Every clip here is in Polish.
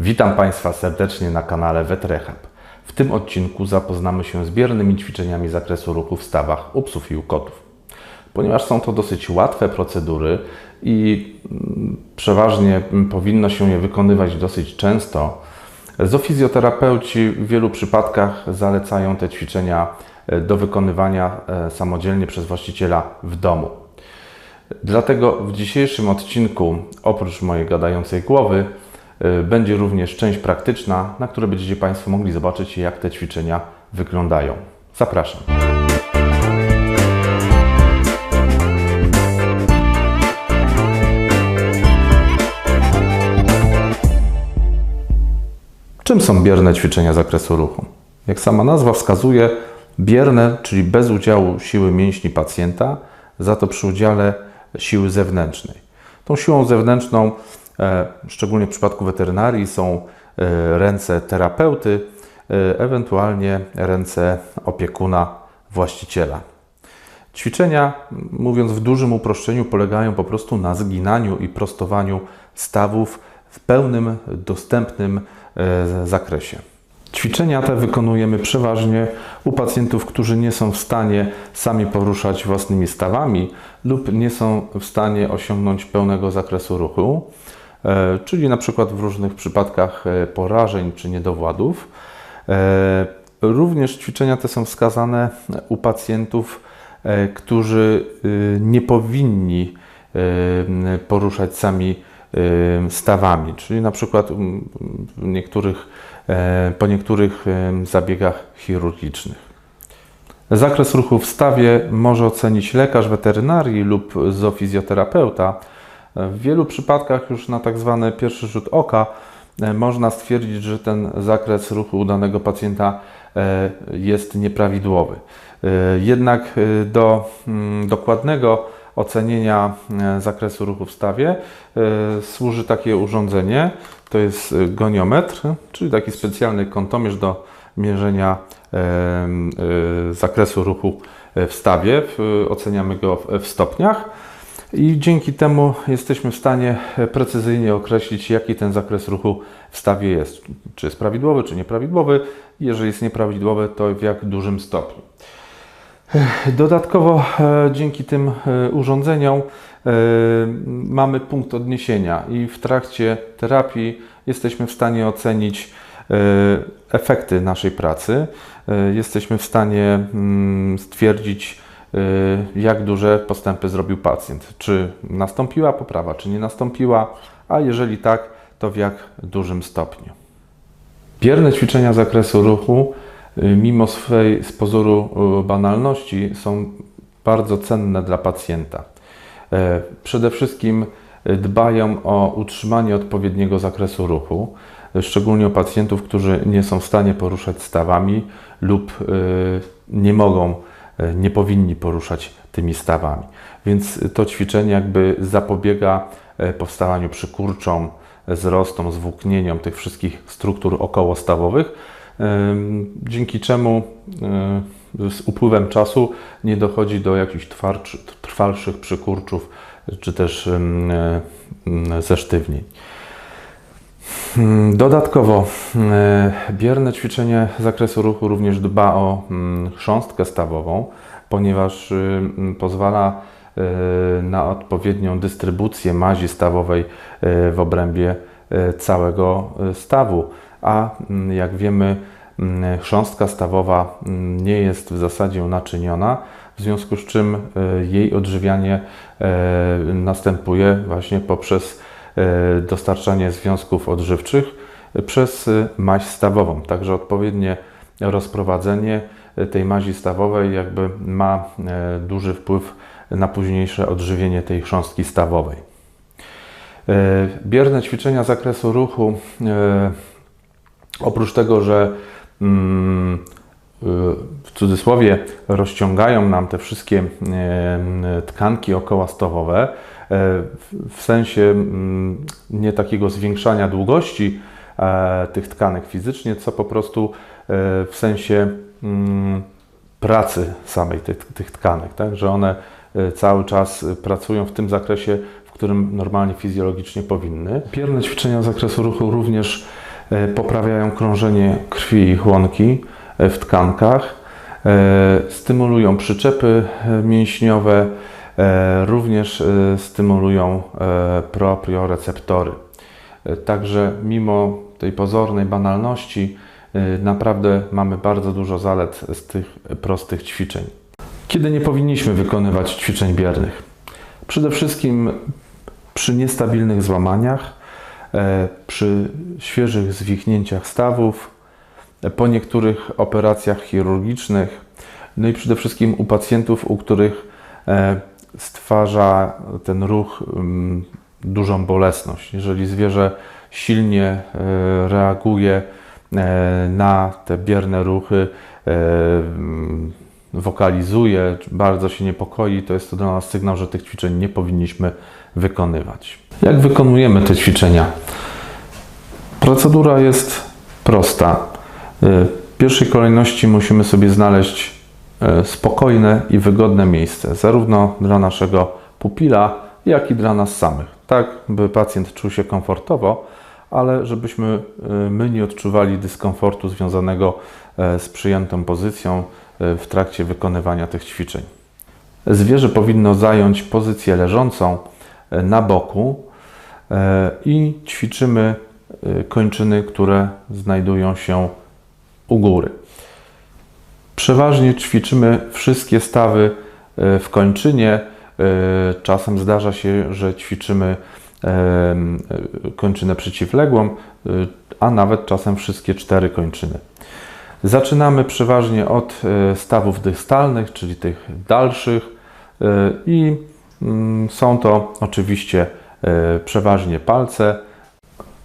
Witam Państwa serdecznie na kanale Wetrehab. W tym odcinku zapoznamy się z biernymi ćwiczeniami zakresu ruchu w stawach u psów i u kotów. Ponieważ są to dosyć łatwe procedury i mm, przeważnie mm, powinno się je wykonywać dosyć często, zofizjoterapeuci w wielu przypadkach zalecają te ćwiczenia e, do wykonywania e, samodzielnie przez właściciela w domu. Dlatego w dzisiejszym odcinku, oprócz mojej gadającej głowy, będzie również część praktyczna, na której będziecie Państwo mogli zobaczyć, jak te ćwiczenia wyglądają. Zapraszam. Czym są bierne ćwiczenia zakresu ruchu? Jak sama nazwa wskazuje, bierne, czyli bez udziału siły mięśni pacjenta, za to przy udziale siły zewnętrznej. Tą siłą zewnętrzną, e, szczególnie w przypadku weterynarii, są e, ręce terapeuty, e, ewentualnie ręce opiekuna, właściciela. Ćwiczenia, mówiąc w dużym uproszczeniu, polegają po prostu na zginaniu i prostowaniu stawów w pełnym, dostępnym e, zakresie. Ćwiczenia te wykonujemy przeważnie u pacjentów, którzy nie są w stanie sami poruszać własnymi stawami lub nie są w stanie osiągnąć pełnego zakresu ruchu, e, czyli na przykład w różnych przypadkach e, porażeń czy niedowładów. E, Również ćwiczenia te są wskazane u pacjentów, e, którzy nie powinni poruszać sami stawami, czyli na przykład mm, niektórych, e, po niektórych zabiegach chirurgicznych. Zakres ruchu w stawie może ocenić lekarz weterynarii lub zoofizjoterapeuta. W wielu przypadkach już na tak zwany pierwszy rzut oka e, można stwierdzić, że ten zakres ruchu u danego pacjenta e, jest nieprawidłowy. E, Jednak do mm, dokładnego ocenienia zakresu ruchu w stawie służy takie urządzenie. To jest goniometr, czyli taki specjalny kątomierz do mierzenia zakresu ruchu w stawie. Oceniamy go w stopniach. I dzięki temu jesteśmy w stanie precyzyjnie określić, jaki ten zakres ruchu w stawie jest. Czy jest prawidłowy, czy nieprawidłowy. Jeżeli jest nieprawidłowy, to w jak dużym stopniu. Dodatkowo e, dzięki tym e, urządzeniom e, mamy punkt odniesienia i w trakcie terapii jesteśmy w stanie ocenić e, efekty naszej pracy. E, Jesteśmy w stanie mm, stwierdzić, e, jak duże postępy zrobił pacjent. Czy nastąpiła poprawa, czy nie nastąpiła, a jeżeli tak, to w jak dużym stopniu. Bierne ćwiczenia zakresu ruchu, y, mimo swej z pozoru y, banalności, są bardzo cenne dla pacjenta. E, Przede wszystkim y, dbają o utrzymanie odpowiedniego zakresu ruchu, y, szczególnie u pacjentów, którzy nie są w stanie poruszać stawami lub y, nie mogą, y, nie powinni poruszać tymi stawami. Więc to ćwiczenie jakby zapobiega e, powstawaniu przykurczom, wzrostom, zwłóknieniom tych wszystkich struktur okołostawowych, dzięki czemu e, z upływem czasu nie dochodzi do jakichś trwalszych przykurczów czy też e, zesztywnień. Mm, Dodatkowo e, bierne ćwiczenie zakresu ruchu również dba o mm, chrząstkę stawową, ponieważ pozwala na odpowiednią dystrybucję mazi stawowej w obrębie całego stawu. A jak wiemy, chrząstka stawowa nie jest w zasadzie naczyniona, w związku z czym jej odżywianie następuje właśnie poprzez dostarczanie związków odżywczych e, przez e, maź stawową. Także odpowiednie rozprowadzenie e, tej mazi stawowej jakby ma e, duży wpływ na późniejsze odżywienie tej chrząstki stawowej. E, Bierne ćwiczenia zakresu ruchu, e, oprócz tego, że mm, w cudzysłowie rozciągają nam te wszystkie e, tkanki okołostawowe, e, w- w sensie mm, nie takiego zwiększania długości e, tych tkanek fizycznie, co po prostu e, w sensie mm, pracy samej tych, tych tkanek, tak? że one e, cały czas pracują w tym zakresie, w którym normalnie fizjologicznie powinny. Pierne ćwiczenia z zakresu ruchu również e, poprawiają krążenie krwi i chłonki e, w tkankach, e, stymulują przyczepy e, mięśniowe, e, również e, stymulują e, proprioreceptory. E, Także mimo tej pozornej banalności, e, naprawdę mamy bardzo dużo zalet z tych prostych ćwiczeń. Kiedy nie powinniśmy wykonywać ćwiczeń biernych? Przede wszystkim przy niestabilnych złamaniach, e, przy świeżych zwichnięciach stawów, e, po niektórych operacjach chirurgicznych, no i przede wszystkim u pacjentów, u których e, stwarza ten ruch mm, dużą bolesność. Jeżeli zwierzę silnie e, reaguje e, na te bierne ruchy, e, wokalizuje, bardzo się niepokoi, to jest to dla nas sygnał, że tych ćwiczeń nie powinniśmy wykonywać. Jak wykonujemy te ćwiczenia? Procedura jest prosta. W pierwszej kolejności musimy sobie znaleźć spokojne i wygodne miejsce, zarówno dla naszego pupila, jak i dla nas samych. Tak, by pacjent czuł się komfortowo, ale żebyśmy y, my nie odczuwali dyskomfortu związanego e, z przyjętą pozycją e, w trakcie wykonywania tych ćwiczeń. Zwierzę powinno zająć pozycję leżącą e, na boku e, i ćwiczymy e, kończyny, które znajdują się u góry. Przeważnie ćwiczymy wszystkie stawy e, w kończynie. E, Czasem zdarza się, że ćwiczymy e, kończynę przeciwległą, a nawet czasem wszystkie cztery kończyny. Zaczynamy przeważnie od stawów dystalnych, czyli tych dalszych i mm, są to oczywiście przeważnie palce.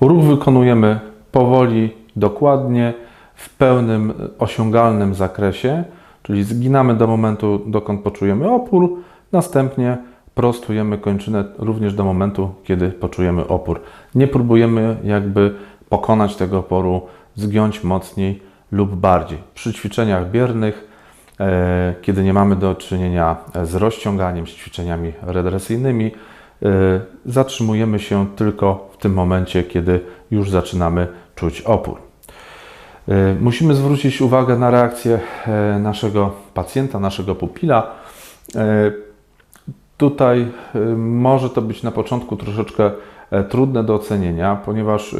Ruch wykonujemy powoli, dokładnie, w pełnym osiągalnym zakresie, czyli zginamy do momentu, dokąd poczujemy opór, następnie prostujemy kończynę również do momentu, kiedy poczujemy opór. Nie próbujemy jakby pokonać tego oporu, zgiąć mocniej lub bardziej. Przy ćwiczeniach biernych, e, kiedy nie mamy do czynienia z rozciąganiem, z ćwiczeniami redresyjnymi, e, zatrzymujemy się tylko w tym momencie, kiedy już zaczynamy czuć opór. E, Musimy zwrócić uwagę na reakcję e, naszego pacjenta, naszego pupila. E, Tutaj może to być na początku troszeczkę trudne do ocenienia, ponieważ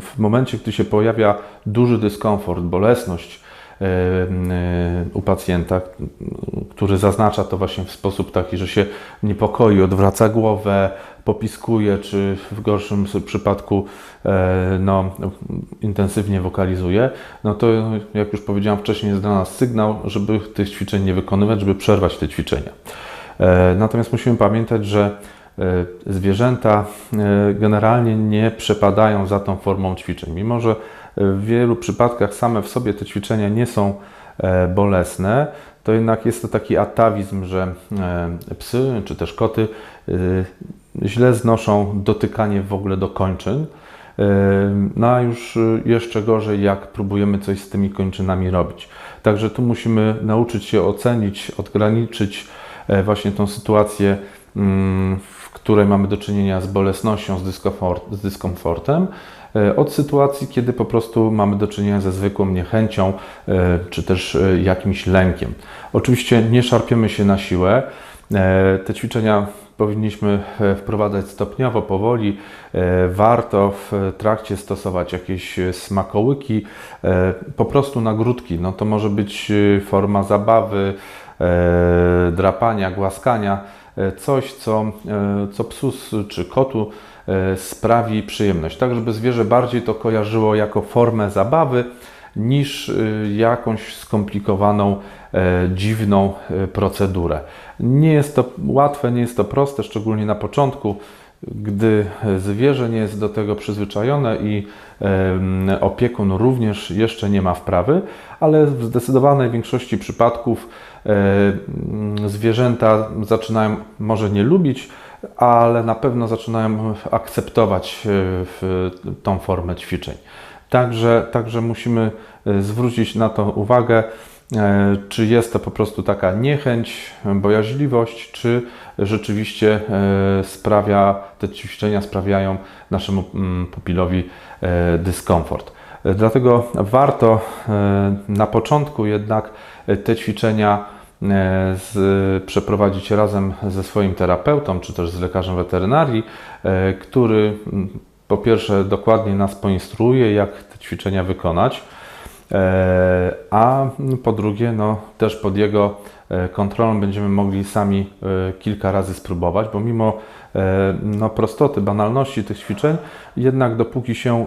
w momencie, gdy się pojawia duży dyskomfort, bolesność u pacjenta, który zaznacza to właśnie w sposób taki, że się niepokoi, odwraca głowę, popiskuje, czy w gorszym przypadku e, no, intensywnie wokalizuje, no to jak już powiedziałem wcześniej, jest dla nas sygnał, żeby tych ćwiczeń nie wykonywać, żeby przerwać te ćwiczenia. E, Natomiast musimy pamiętać, że e, zwierzęta e, generalnie nie przepadają za tą formą ćwiczeń. Mimo, że w wielu przypadkach same w sobie te ćwiczenia nie są e, bolesne, to jednak jest to taki atawizm, że e, psy czy też koty e, źle znoszą dotykanie w ogóle do kończyn. No a już jeszcze gorzej, jak próbujemy coś z tymi kończynami robić. Także tu musimy nauczyć się ocenić, odgraniczyć właśnie tą sytuację, mm, w której mamy do czynienia z bolesnością, z, dyskomfort, z dyskomfortem, od sytuacji, kiedy po prostu mamy do czynienia ze zwykłą niechęcią, e, czy też e, jakimś lękiem. Oczywiście nie szarpiemy się na siłę. E, Te ćwiczenia powinniśmy e, wprowadzać stopniowo, powoli. E, Warto w trakcie stosować jakieś e, smakołyki, e, po prostu nagródki. No to może być e, forma zabawy, e, drapania, głaskania, e, coś, co, e, co psu czy kotu e, sprawi przyjemność, tak żeby zwierzę bardziej to kojarzyło jako formę zabawy niż y, jakąś skomplikowaną, e, dziwną e, procedurę. Nie jest to łatwe, nie jest to proste, szczególnie na początku, gdy zwierzę nie jest do tego przyzwyczajone i opiekun również jeszcze nie ma wprawy, ale w zdecydowanej większości przypadków e, zwierzęta zaczynają może nie lubić, ale na pewno zaczynają akceptować e, tą formę ćwiczeń. Także, także musimy e, zwrócić na to uwagę e, czy jest to po prostu taka niechęć, bojaźliwość, czy rzeczywiście sprawia, te ćwiczenia sprawiają naszemu mm, pupilowi dyskomfort. Dlatego warto na początku jednak te ćwiczenia z, przeprowadzić razem ze swoim terapeutą, czy też z lekarzem weterynarii, który mm, po pierwsze dokładnie nas poinstruuje, jak te ćwiczenia wykonać, e, a po drugie, no, też pod jego e, kontrolą będziemy mogli sami e, kilka razy spróbować, bo mimo no, prostoty, banalności tych ćwiczeń, jednak dopóki się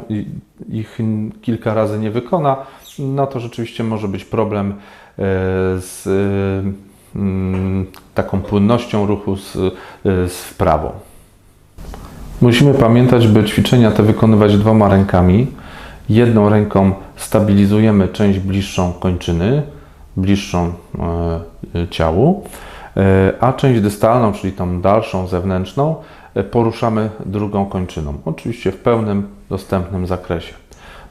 ich kilka razy nie wykona, no to rzeczywiście może być problem z mm, taką płynnością ruchu z, z wprawą. Musimy pamiętać, by ćwiczenia te wykonywać dwoma rękami. Jedną ręką stabilizujemy część bliższą kończyny, bliższą e, ciału, e, a część dystalną, czyli tą dalszą, zewnętrzną, e, poruszamy drugą kończyną. Oczywiście w pełnym dostępnym zakresie.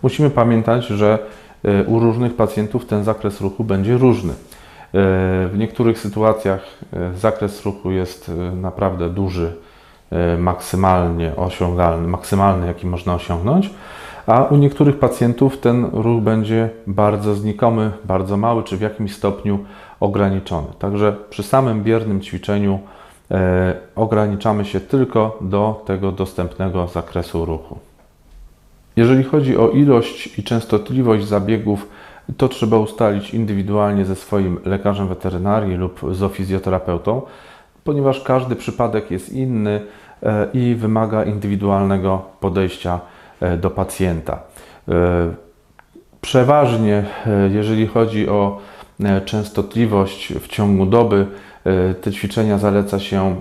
Musimy pamiętać, że u różnych pacjentów ten zakres ruchu będzie różny. W niektórych sytuacjach zakres ruchu jest naprawdę duży, maksymalnie osiągalny, maksymalny, jaki można osiągnąć, a u niektórych pacjentów ten ruch będzie bardzo znikomy, bardzo mały, czy w jakimś stopniu ograniczony. Także przy samym biernym ćwiczeniu ograniczamy się tylko do tego dostępnego zakresu ruchu. Jeżeli chodzi o ilość i częstotliwość zabiegów, to trzeba ustalić indywidualnie ze swoim lekarzem weterynarii lub z fizjoterapeutą, ponieważ każdy przypadek jest inny. E, i wymaga indywidualnego podejścia e, do pacjenta. E, przeważnie, jeżeli chodzi o częstotliwość w ciągu doby, te ćwiczenia zaleca się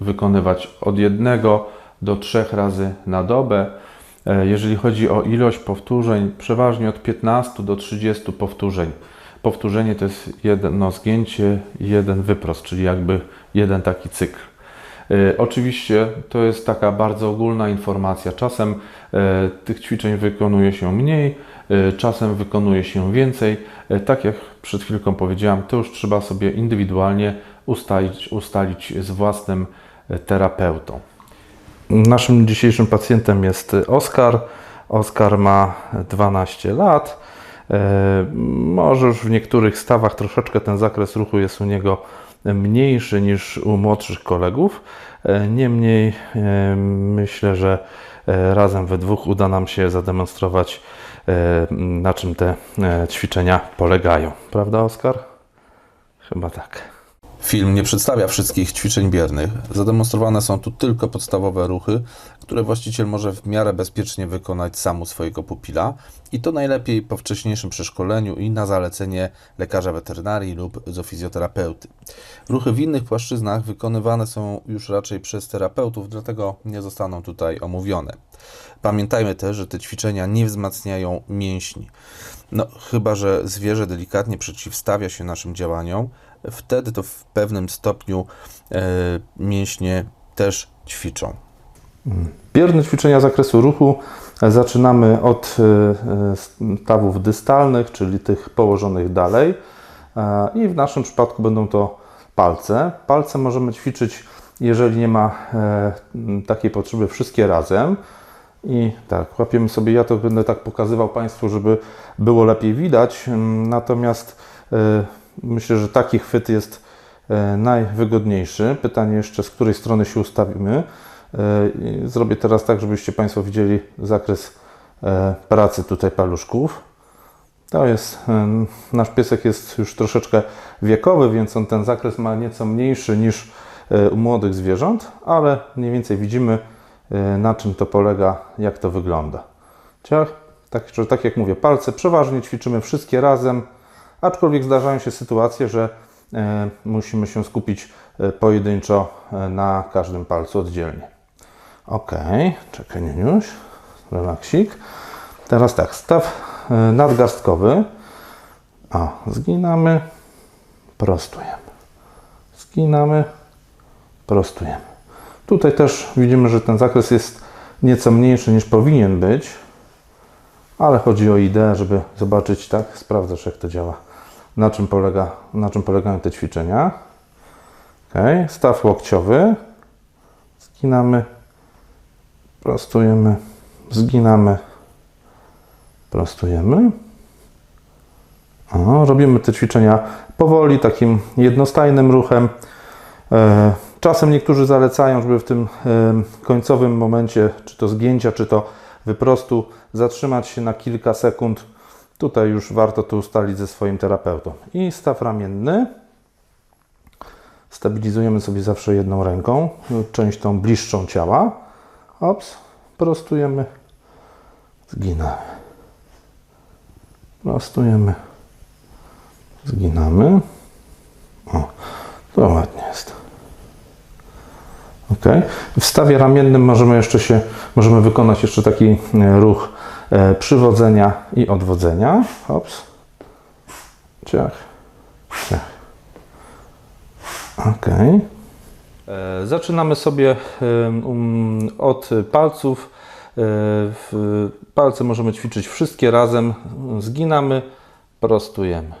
wykonywać od jednego do trzech razy na dobę. Jeżeli chodzi o ilość powtórzeń, przeważnie od 15 do 30 powtórzeń. Powtórzenie to jest jedno zgięcie, jeden wyprost, czyli jakby jeden taki cykl. E, oczywiście to jest taka bardzo ogólna informacja. Czasem e, tych ćwiczeń wykonuje się mniej, e, czasem wykonuje się więcej. Tak jak przed chwilką powiedziałam, to już trzeba sobie indywidualnie ustalić, ustalić z własnym terapeutą. Naszym dzisiejszym pacjentem jest Oskar. Oskar ma 12 lat. Może już w niektórych stawach troszeczkę ten zakres ruchu jest u niego mniejszy niż u młodszych kolegów. E, niemniej e, myślę, że e, razem we dwóch uda nam się zademonstrować, na czym te ćwiczenia polegają. Prawda, Oskar? Chyba tak. Film nie przedstawia wszystkich ćwiczeń biernych. Zademonstrowane są tu tylko podstawowe ruchy, które właściciel może w miarę bezpiecznie wykonać sam u swojego pupila i to najlepiej po wcześniejszym przeszkoleniu i na zalecenie lekarza weterynarii lub zoofizjoterapeuty. Ruchy w innych płaszczyznach wykonywane są już raczej przez terapeutów, dlatego nie zostaną tutaj omówione. Pamiętajmy też, że te ćwiczenia nie wzmacniają mięśni. No, chyba, że zwierzę delikatnie przeciwstawia się naszym działaniom, wtedy to w pewnym stopniu e, mięśnie też ćwiczą. Bierne ćwiczenia zakresu ruchu zaczynamy od e, stawów dystalnych, czyli tych położonych dalej. E, I w naszym przypadku będą to palce. Palce możemy ćwiczyć, jeżeli nie ma takiej potrzeby, wszystkie razem. I tak, łapiemy sobie, ja to będę tak pokazywał Państwu, żeby było lepiej widać. Natomiast Myślę, że taki chwyt jest e, najwygodniejszy. Pytanie jeszcze, z której strony się ustawimy. E, zrobię teraz tak, żebyście Państwo widzieli zakres e, pracy tutaj paluszków. To jest, nasz piesek jest już troszeczkę wiekowy, więc on ten zakres ma nieco mniejszy niż u młodych zwierząt, ale mniej więcej widzimy na czym to polega, jak to wygląda. Ciach, tak, tak jak mówię, palce przeważnie ćwiczymy wszystkie razem, aczkolwiek zdarzają się sytuacje, że e, musimy się skupić e, pojedynczo e, na każdym palcu oddzielnie. Ok, czekaj Niuniuś, relaksik. Teraz tak, staw nadgarstkowy. A, zginamy, prostujemy. Zginamy, prostujemy. Tutaj też widzimy, że ten zakres jest nieco mniejszy niż powinien być, ale chodzi o ideę, żeby zobaczyć, tak, sprawdzasz jak to działa na czym, polega, na czym polegają te ćwiczenia. Okay. Staw łokciowy. Zginamy, prostujemy, zginamy, prostujemy. O, robimy te ćwiczenia powoli, takim jednostajnym ruchem. E, Czasem niektórzy zalecają, żeby w tym em, końcowym momencie, czy to zgięcia, czy to wyprostu, zatrzymać się na kilka sekund. Tutaj już warto to ustalić ze swoim terapeutą. I staw ramienny. Stabilizujemy sobie zawsze jedną ręką, część tą bliższą ciała. Ops, prostujemy, zginamy. Prostujemy, zginamy. O, to ładnie jest. Ok. W stawie ramiennym możemy jeszcze się, możemy wykonać jeszcze taki e, ruch przywodzenia i odwodzenia. Ops. Ciach. Ciach. Ok. E, Zaczynamy sobie um, od palców. E, Palce możemy ćwiczyć wszystkie razem. Zginamy, prostujemy.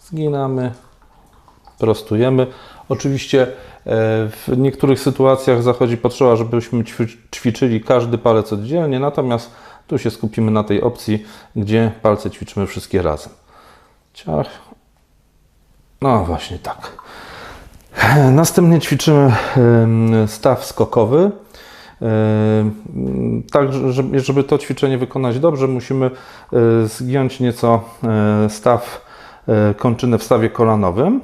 Zginamy, prostujemy. Oczywiście e, w niektórych sytuacjach zachodzi potrzeba, żebyśmy ćwi- ćwiczyli każdy palec oddzielnie, natomiast tu się skupimy na tej opcji, gdzie palce ćwiczymy wszystkie razem. Ciach. No właśnie tak. Następnie ćwiczymy staw skokowy. Tak, żeby to ćwiczenie wykonać dobrze, musimy e, zgiąć nieco e, staw, e, kończynę w stawie kolanowym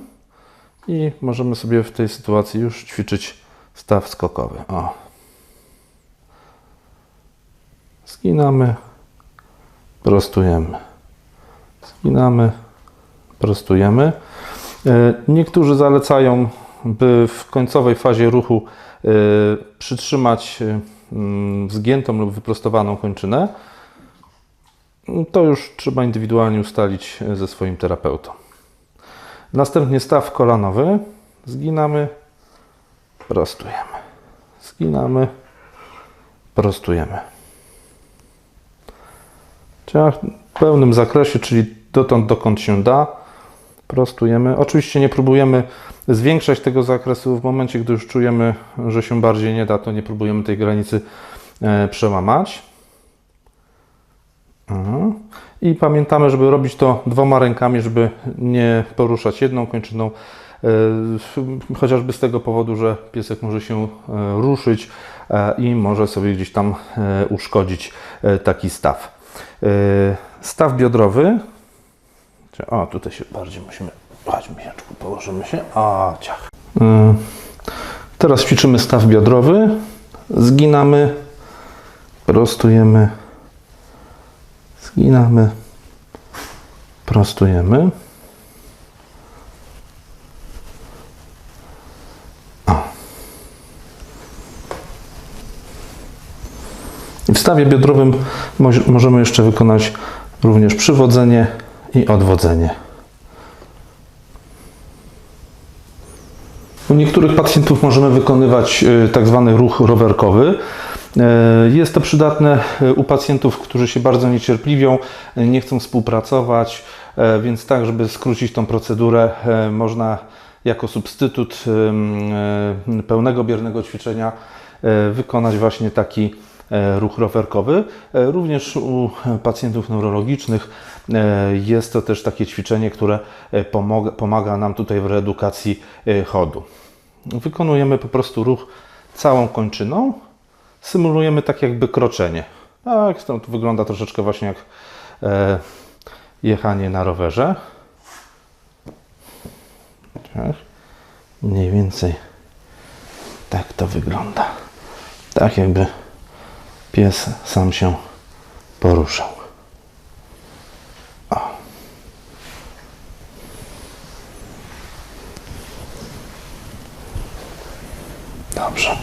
i możemy sobie w tej sytuacji już ćwiczyć staw skokowy. O. Zginamy, prostujemy. Zginamy, prostujemy. E, Niektórzy zalecają, by w końcowej fazie ruchu e, przytrzymać e, mm, zgiętą lub wyprostowaną kończynę. To już trzeba indywidualnie ustalić ze swoim terapeutą. Następnie staw kolanowy. Zginamy, prostujemy. Zginamy, prostujemy. W pełnym zakresie, czyli dotąd, dokąd się da. Prostujemy. Oczywiście nie próbujemy zwiększać tego zakresu. W momencie, gdy już czujemy, że się bardziej nie da, to nie próbujemy tej granicy e, przełamać. Mhm. I pamiętamy, żeby robić to dwoma rękami, żeby nie poruszać jedną kończyną, e, chociażby z tego powodu, że piesek może się e, ruszyć i może sobie gdzieś tam uszkodzić taki staw. E, Staw biodrowy. O, tutaj się bardziej musimy. Chodź, Mijaczku, położymy się. A, ciach. E, Teraz ćwiczymy staw biodrowy. Zginamy, prostujemy, zginamy, prostujemy. O. I w stawie biodrowym moż- możemy jeszcze wykonać również przywodzenie i odwodzenie. U niektórych pacjentów możemy wykonywać e, tak zwany ruch rowerkowy. E, Jest to przydatne e, u pacjentów, którzy się bardzo niecierpliwią, nie chcą współpracować, więc tak, żeby skrócić tą procedurę, można jako substytut pełnego biernego ćwiczenia wykonać właśnie taki ruch rowerkowy. E, Również u pacjentów neurologicznych e, jest to też takie ćwiczenie, które e, pomaga, nam tutaj w reedukacji e, chodu. Wykonujemy po prostu ruch całą kończyną, symulujemy tak jakby kroczenie. Tak, to wygląda troszeczkę właśnie jak e, jechanie na rowerze. Tak. Mniej więcej tak to wygląda. Tak jakby pies sam się poruszał. O. Dobrze.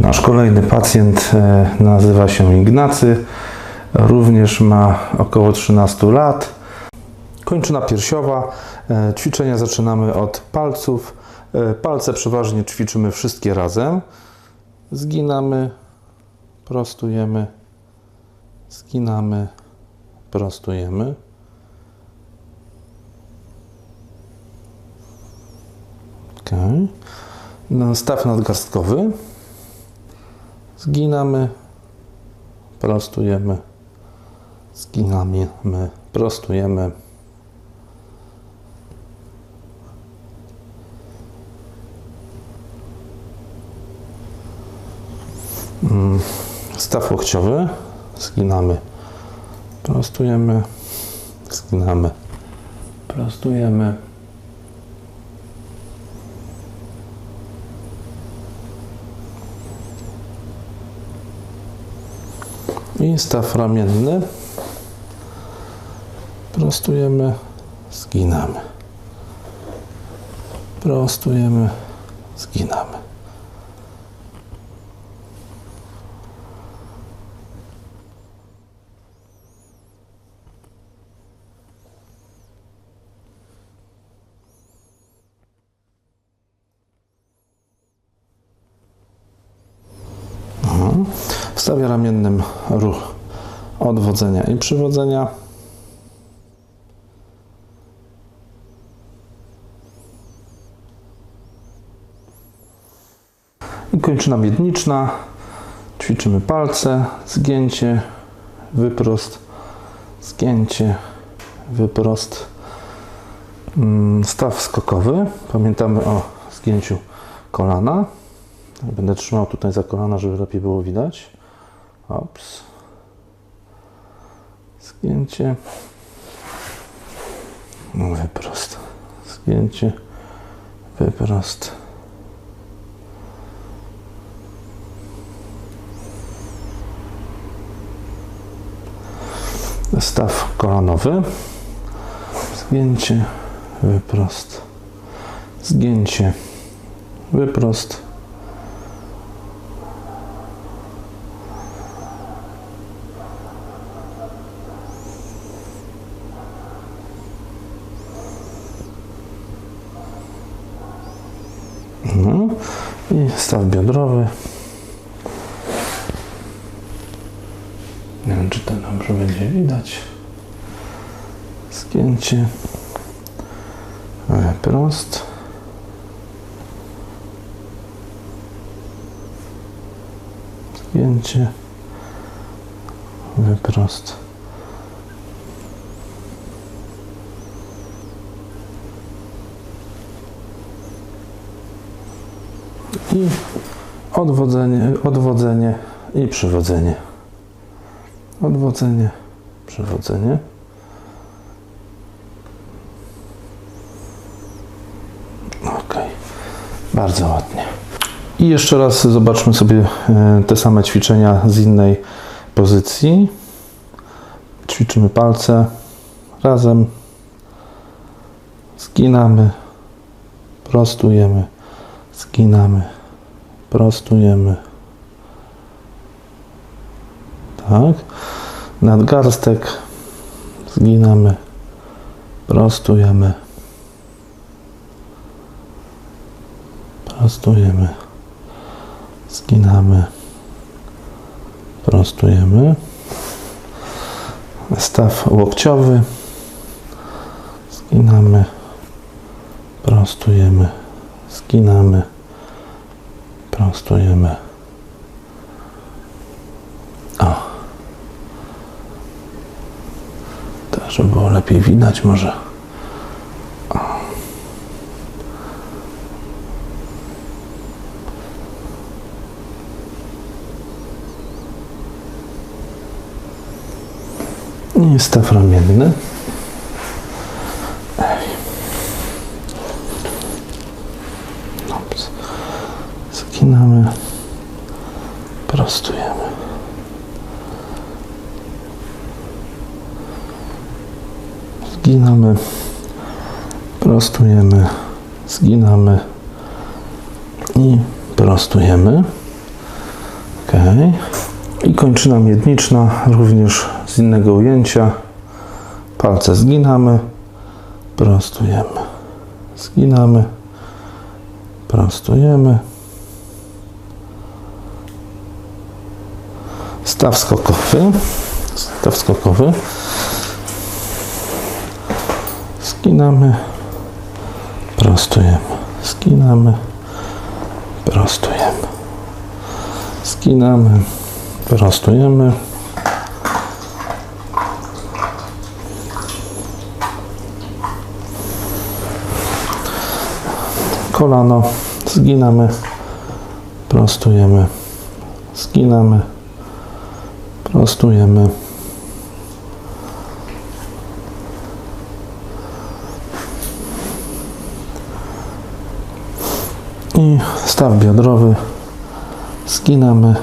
Nasz kolejny pacjent e, nazywa się Ignacy. Również ma około 13 lat. Kończyna piersiowa. E, Ćwiczenia zaczynamy od palców. E, Palce przeważnie ćwiczymy wszystkie razem. Zginamy, prostujemy, zginamy, prostujemy. No, staw nadgarstkowy. Zginamy, prostujemy, zginamy, my prostujemy. Mm, Staw łokciowy. Zginamy, prostujemy, zginamy, prostujemy. I staw ramienny. Prostujemy, zginamy. Prostujemy, zginamy. W stawie ramiennym ruch odwodzenia i przywodzenia. I kończyna miedniczna. Ćwiczymy palce, zgięcie, wyprost, zgięcie, wyprost. Mm, Staw skokowy. Pamiętamy o zgięciu kolana. Będę trzymał tutaj za kolana, żeby lepiej było widać. Ops. Zgięcie. Wyprost. Zgięcie. Wyprost. Staw kolanowy. Zgięcie. Wyprost. Zgięcie. Wyprost. No. I staw biodrowy. Nie wiem, czy to dobrze będzie widać. Zgięcie. Wyprost. Zgięcie. Wyprost. i odwodzenie, odwodzenie i przywodzenie. Odwodzenie, przywodzenie. Ok, bardzo ładnie. I jeszcze raz zobaczmy sobie e, te same ćwiczenia z innej pozycji. Ćwiczymy palce razem, zginamy, prostujemy zginamy, prostujemy. Tak. Nadgarstek zginamy, prostujemy. Prostujemy. Zginamy. Prostujemy. Staw łokciowy. Zginamy. Prostujemy zginamy, prostujemy. O. Tak, żeby było lepiej widać może. Staw ramienny. Zginamy, prostujemy. Zginamy, prostujemy, zginamy i prostujemy. Ok. I kończyna miedniczna również z innego ujęcia. Palce zginamy, prostujemy, zginamy prostujemy. Staw skokowy. Staw skokowy. Skinamy. Prostujemy. Skinamy. Prostujemy. Skinamy. Prostujemy. Kolano. Zginamy. Prostujemy. Skinamy. Prostujemy. I staw biodrowy. Skinamy.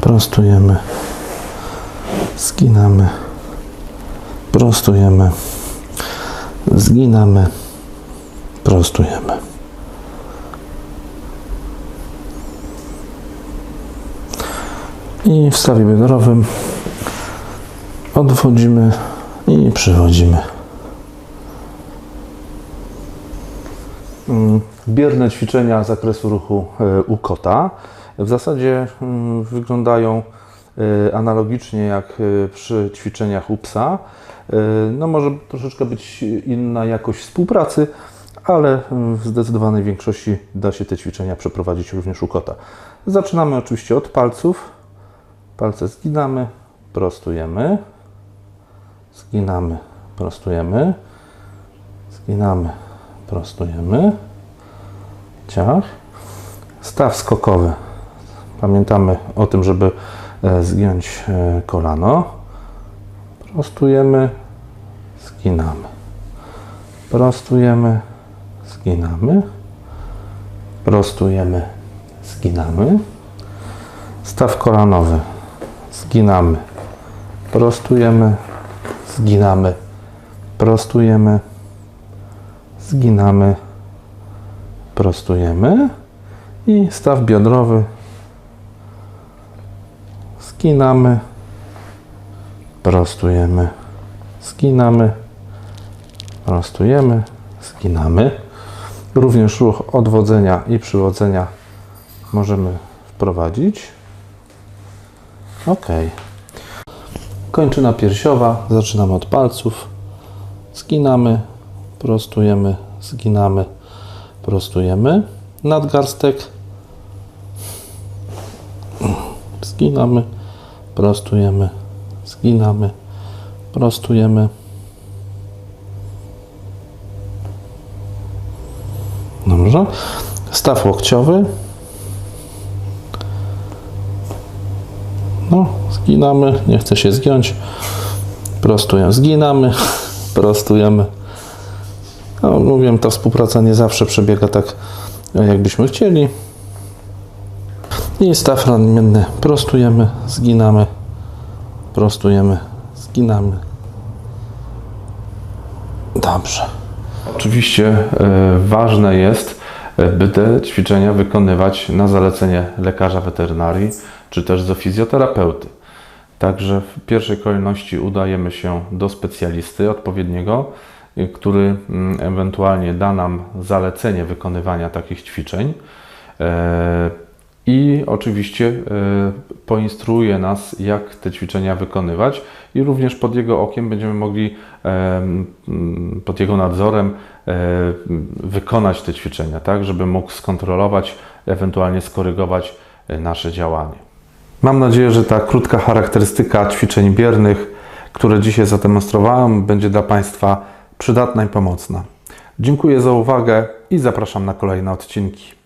Prostujemy. Skinamy. Prostujemy. Zginamy. Prostujemy. I w stawie biodrowym odwodzimy i przywodzimy. Mm, Bierne ćwiczenia zakresu ruchu e, u kota w zasadzie mm, wyglądają e, analogicznie jak e, przy ćwiczeniach u psa. No może troszeczkę być inna jakość współpracy, ale mm, w zdecydowanej większości da się te ćwiczenia przeprowadzić również u kota. Zaczynamy oczywiście od palców. Palce zginamy, prostujemy, zginamy, prostujemy, zginamy, prostujemy. Ciach. Staw skokowy. Pamiętamy o tym, żeby e, zgiąć e, kolano. Prostujemy, zginamy. Prostujemy, zginamy. Prostujemy, zginamy. Staw kolanowy. Zginamy. Prostujemy, zginamy. Prostujemy, zginamy. Prostujemy. I staw biodrowy. Zginamy. Prostujemy. Zginamy. Prostujemy. Zginamy. Również ruch odwodzenia i przywodzenia możemy wprowadzić. Ok. Kończyna piersiowa. Zaczynamy od palców. Zginamy, prostujemy, zginamy, prostujemy. Nadgarstek. Zginamy, prostujemy, zginamy, prostujemy. Dobrze. Staw łokciowy. No, zginamy, nie chce się zgiąć. Prostujemy, zginamy, prostujemy. No, mówiłem, ta współpraca nie zawsze przebiega tak, jakbyśmy chcieli. I staw ramienny prostujemy, zginamy, prostujemy, zginamy. Dobrze. Oczywiście e, ważne jest, e, by te ćwiczenia wykonywać na zalecenie lekarza weterynarii czy też zoofizjoterapeuty. Także w pierwszej kolejności udajemy się do specjalisty odpowiedniego, y, który mm, ewentualnie da nam zalecenie wykonywania takich ćwiczeń. I oczywiście e, poinstruuje nas, jak te ćwiczenia wykonywać, i również pod jego okiem będziemy mogli, e, pod jego nadzorem, e, wykonać te ćwiczenia, tak, żeby mógł skontrolować, ewentualnie skorygować nasze działanie. Mam nadzieję, że ta krótka charakterystyka ćwiczeń biernych, które dzisiaj zademonstrowałem, będzie dla Państwa przydatna i pomocna. Dziękuję za uwagę i zapraszam na kolejne odcinki.